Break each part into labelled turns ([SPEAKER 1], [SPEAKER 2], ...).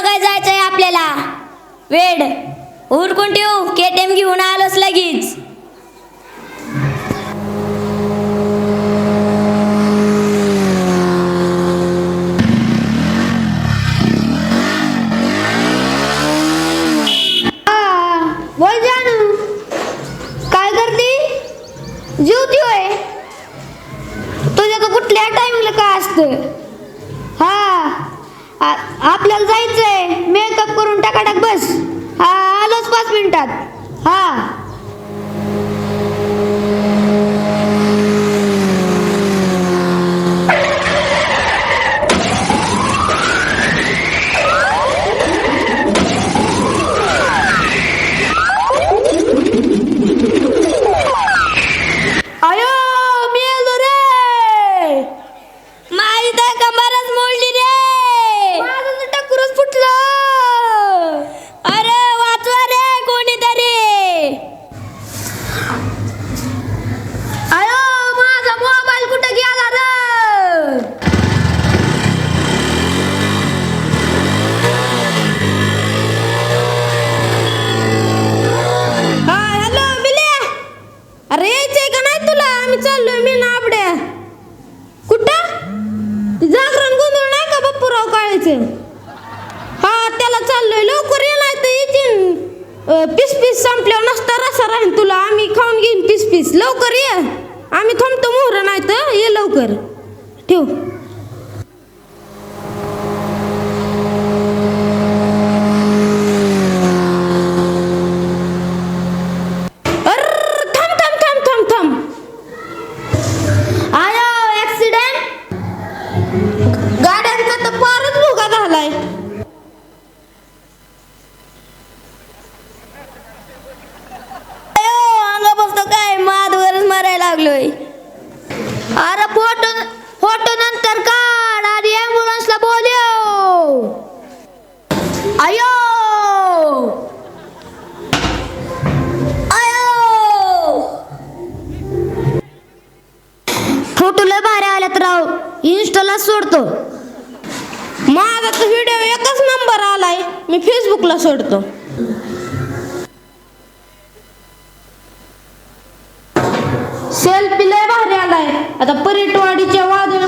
[SPEAKER 1] बघायला जायचंय आपल्याला. वेड. उरकून ठेवू. केटीएम घेऊन आलोच लगेच.
[SPEAKER 2] फेसबुकला सोडतो. माझा तर व्हिडिओ एकच नंबर आलाय मी फेसबुकला सोडतो. सेल्फी लय भारी आलाय. आता परीटवाडीच्या वादळ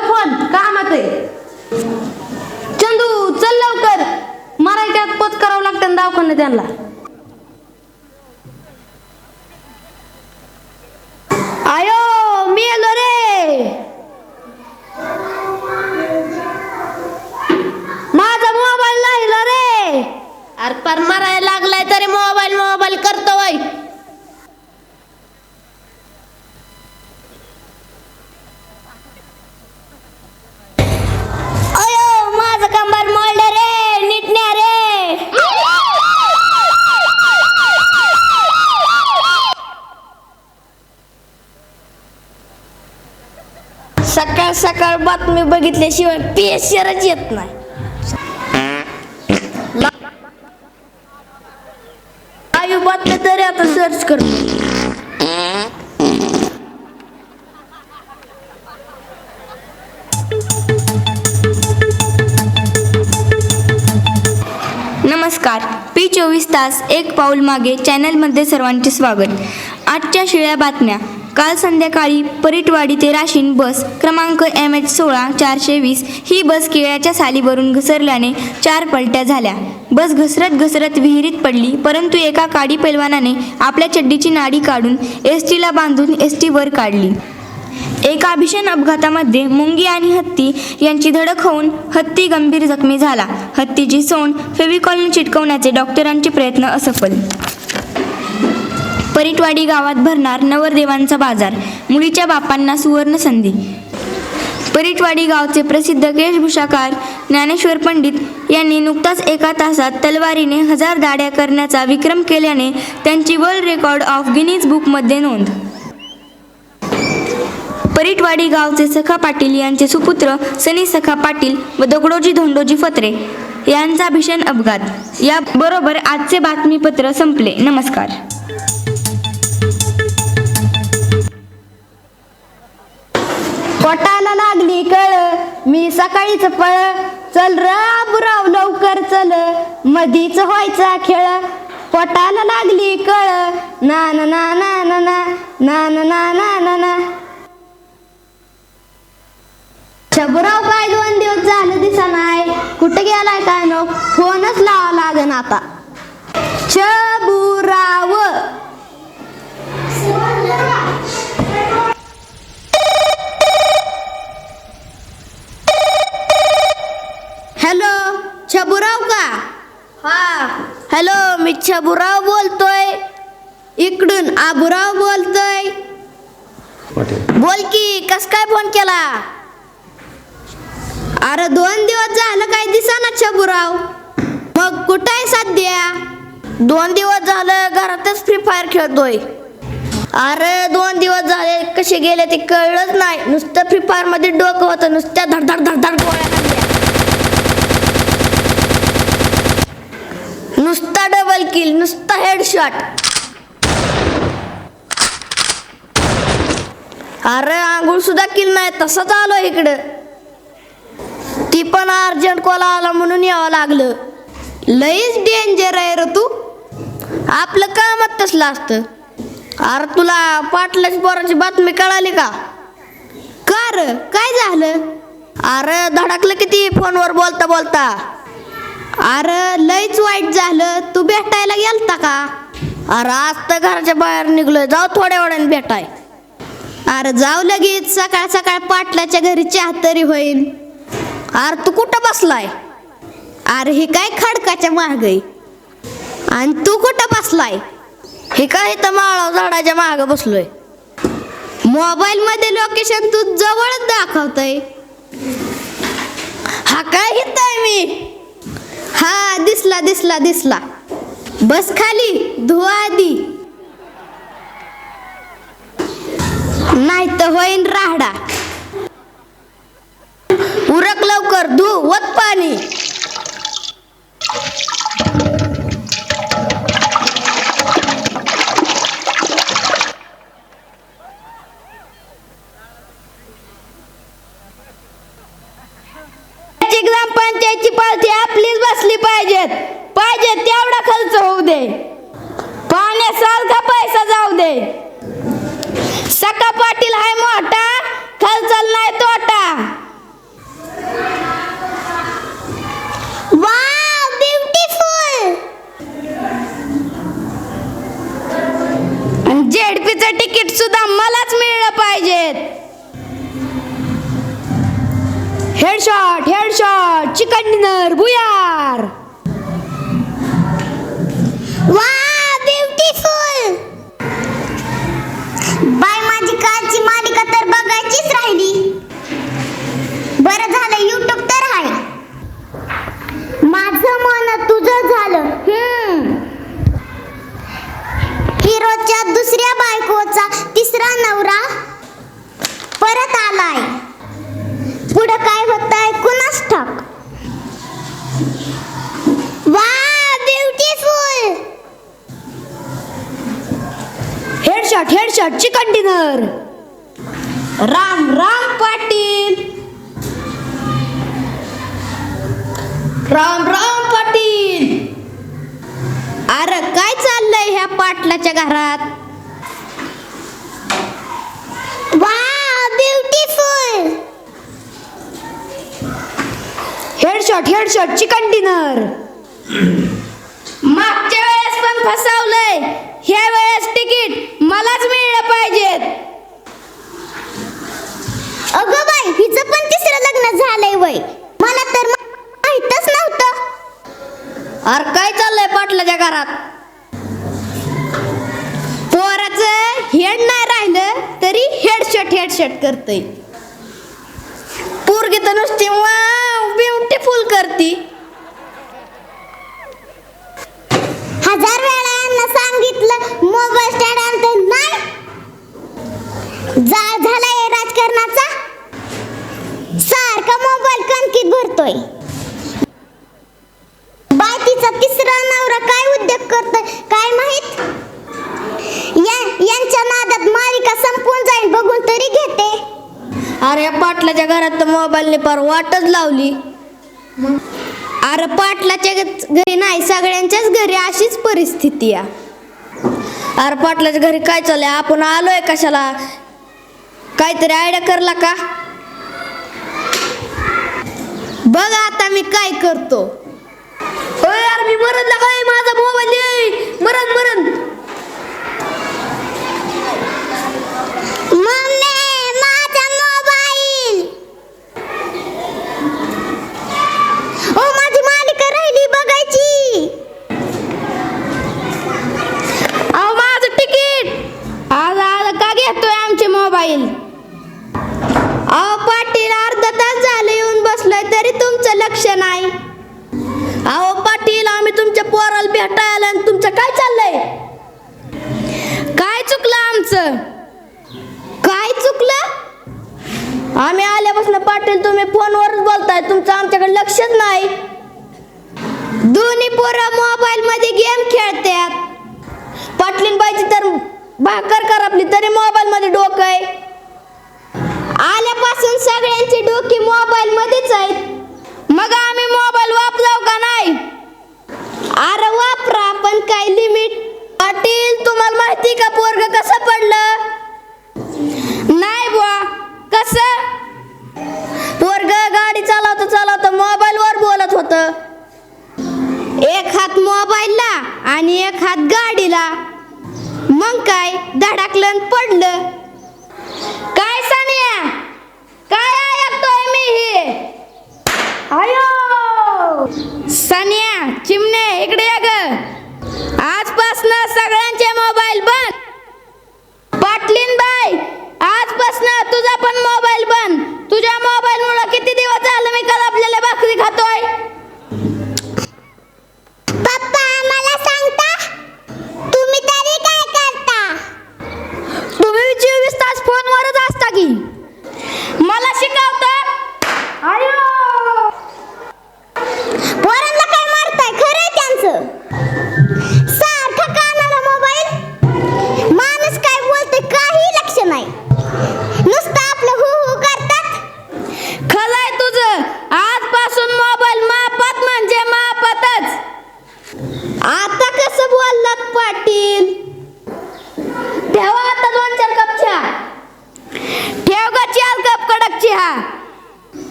[SPEAKER 2] ठेव फोन कामात आहे. चंदू चल लवकर. मराठ्यात पत करावं लागतं दवाखान्यात त्यांना. आयो मी आलो रे. माझा मोबाईल नाही रे.
[SPEAKER 1] अरे पर मरायला लागलाय तरी मोबाईल मोबाईल करतो वय सकाळ बातमी बघितल्याशिवाय पेशरच येत नाही.
[SPEAKER 3] लाईव्ह बातम्या तरी आता सर्च करतो नमस्कार. पी चोवीस तास एक पाऊल मागे चॅनलमध्ये सर्वांचे स्वागत. आजच्या शिळ्या बातम्या. काल संध्याकाळी परिटवाडी ते राशीन बस क्रमांक एम एच सोळा चारशे वीस ही बस केळ्याच्या सालीवरून घसरल्याने चार पलट्या झाल्या. बस घसरत घसरत विहिरीत पडली परंतु एका काडी पैलवानाने आपल्या चड्डीची नाडी काढून एस टीला बांधून एस टी वर काढली. एका भीषण अपघातामध्ये मुंगी आणि हत्ती यांची धडक होऊन हत्ती गंभीर जखमी झाला. हत्तीची सोंड फेविकॉलने चिटकवण्याचे डॉक्टरांचे प्रयत्न असफल परिटवाडी गावात भरणार नवरदेवांचा बाजार. मुलीच्या बापांना सुवर्ण संधी. परिटवाडी गावचे प्रसिद्ध केशभूषाकार ज्ञानेश्वर पंडित यांनी नुकताच एका तासात तलवारीने हजार दाड्या करण्याचा विक्रम केल्याने त्यांची वर्ल्ड रेकॉर्ड ऑफ गिनीज बुकमध्ये नोंद. परिटवाडी गावचे सखा पाटील यांचे सुपुत्र सनी सखा पाटील व दगडोजी धोंडोजी फत्रे यांचा भीषण अपघात. याबरोबर आजचे बातमीपत्र संपले. नमस्कार.
[SPEAKER 1] मी सकाळीच पळ चल र बुराव लवकर चल मधीच व्हायचा खेळ पोटाला लागली कळ ना ना ना ना ना ना ना ना ना ना ना ना काय दोन दिवस झालं दिसा नाही कुठे गेलाय काय नो फोनच लावा लागन आता शबू हॅलो छबुराव का हा हॅलो मी छबुराव बोलतोय. इकडून आबुराव बोलतोय. बोल की कस काय फोन केला? अरे दोन दिवस झालं काय दिसा ना छबुराव. मग कुठं आहे सध्या? दोन दिवस झालं घरातच फ्री फायर खेळतोय. अरे दोन दिवस झाले कसे गेले ते कळलंच नाही. नुसतं फ्री फायरमध्ये डोकं होतं नुसत्या धडधड धडधड गोळ्या नुसता डबल किल नुसता हेडशॉट अरे आंघोळ सुद्धा किल नाही तसंच आलो इकडं. ती पण अर्जंट कॉल आला म्हणून यावं लागलं. लईच डेंजर आहे र तू. आपलं कामच तसलं असतं. अरे तुला पाटलाच पोराची बातमी कळाली का? का काय झालं? अरे धडकलं किती? फोनवर बोलता बोलता. अरे लईच वाईट झालं. तू भेटायला गेलता का? अरे आज तर घराच्या बाहेर निघलोय. जाऊ थोड्या वेळाने भेटाय. अरे जाऊ लगेच. सकाळ सकाळ पाटलाच्या घरी चहा तरी होईल अरे तू कुठं बसलाय? अरे हे काय खडकाच्या माग आणि तू कुठं बसलाय? हे काय इथं माळा झाडाच्या माग बसलोय? मोबाईल मध्ये लोकेशन तू जवळच दाखवतय. हा काय हिताय मी? हा दिसला दिसला दिसला. बस खाली धुवा आधी. नाही तर होईन राहडा. उरक लवकर धू वत पाणी. सका पाटील हाय मोठा खर्चल नाही तोटा. जेडपीचं तिकीट सुद्धा मलाच मिळलं पाहिजेत. हेडशॉट हेडशॉट चिकन डिनर
[SPEAKER 4] बुया.
[SPEAKER 1] कॅन्टीनर राम राम पाटील. राम राम पाटील. अरे काय चाललंय ह्या पाटलाच्या घरात?
[SPEAKER 4] वा beautiful
[SPEAKER 1] headshot headshot chicken container मागच्या वेळेस पण फसवलंय ह्या वेळेस तिकीट मलाच मिळलं पाहिजेत
[SPEAKER 4] अगं बाई हिचं पण तिसरं लग्न झालंय वय मला तर मा- माहीतच नव्हतं
[SPEAKER 1] अरे काय चाललंय पाटलाच्या घरात पोराचं हेड नाही राहिलं तरी हेडशॉट हेडशॉट करतय पोरगी तर नुसती ब्युटिफुल करती
[SPEAKER 4] हजार वेळा यांना सांगितलं मोबाईल स्टँड आणते नाही जाळ झालाय राजकारणाचा सारखा मोबाईल कणकीत भरतोय बाय तिचा तिसरा नवरा काय उद्योग करतोय काय माहीत या- यांच्या नादात मालिका संपून जाईल बघून तरी घेते
[SPEAKER 1] अरे या पाटलाच्या घरात तर वाटच लावली. अरे पाटलाच्या घरी नाही सगळ्यांच्याच घरी अशीच परिस्थिती आहे अरे पाटलाच्या घरी काय चाललंय? आपण आलोय कशाला? काहीतरी आयडिया करला का? बघ आता मी काय करतो. ओय यार मी मरण काय माझा मोबाईल मरण मरण लक्ष नाही. अहो पाटील आम्ही तुमच्या पोराला भेटायला आणि तुमचं काय चाललंय? काय चुकलं आमचं? काय चुकलं? आम्ही आल्यापासून पाटील तुम्ही फोनवरच बोलताय. तुमचं आमच्याकडे लक्षच नाही. दोन्ही पोरं मोबाईल मध्ये गेम खेळते. काय लिमिट पाटील तुम्हाला माहिती का पोरग कसं पडलं? नाही बुवा कसं? पोरग गाडी चालवता चालवता मोबाईल वर बोलत होतं. एक हात मोबाईलला आणि एक हात गाडीला. मग काय? धडकलं पडलं. काय सानिया? काय ऐकतोय मी हे? आयो सानिया चिमणे इकडे तुझा पण मोबाईल बंद. तुझ्या मोबाईल मुळे आता कसं बोललात पाटील? ठेवा आता दोन चार कप चहा. ठेव ग चार कप कडक चहा.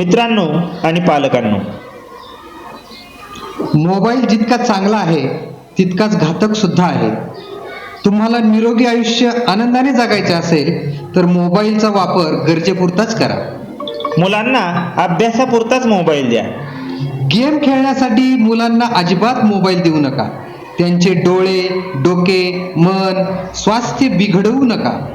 [SPEAKER 5] मित्रांनो आणि पालकांनो.
[SPEAKER 6] मोबाईल जितका चांगला आहे तितकाच घातक सुद्धा आहे. तुम्हाला निरोगी आयुष्य आनंदाने जगायचे असेल तर मोबाईलचा वापर गरजेपुरताच करा.
[SPEAKER 5] मुलांना अभ्यासापुरताच मोबाईल द्या.
[SPEAKER 6] गेम खेळण्यासाठी मुलांना अजिबात मोबाईल देऊ नका. त्यांचे डोळे डोके मन स्वास्थ्य बिघडवू नका.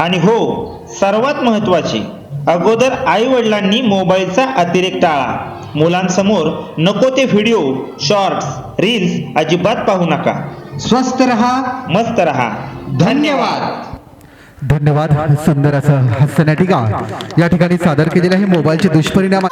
[SPEAKER 5] आणि हो सर्वात महत्त्वाचे अगोदर आई वडिलांनी मोबाईलचा अतिरेक टाळा. मुलांसमोर नको ते व्हिडिओ शॉर्ट्स रील्स अजिबात पाहू नका.
[SPEAKER 6] स्वस्थ रहा
[SPEAKER 5] मस्त रहा.
[SPEAKER 6] धन्यवाद.
[SPEAKER 7] धन्यवाद सुंदर असं हास्यनाटिका या ठिकाणी सादर केलेलं आहे मोबाईलचे दुष्परिणाम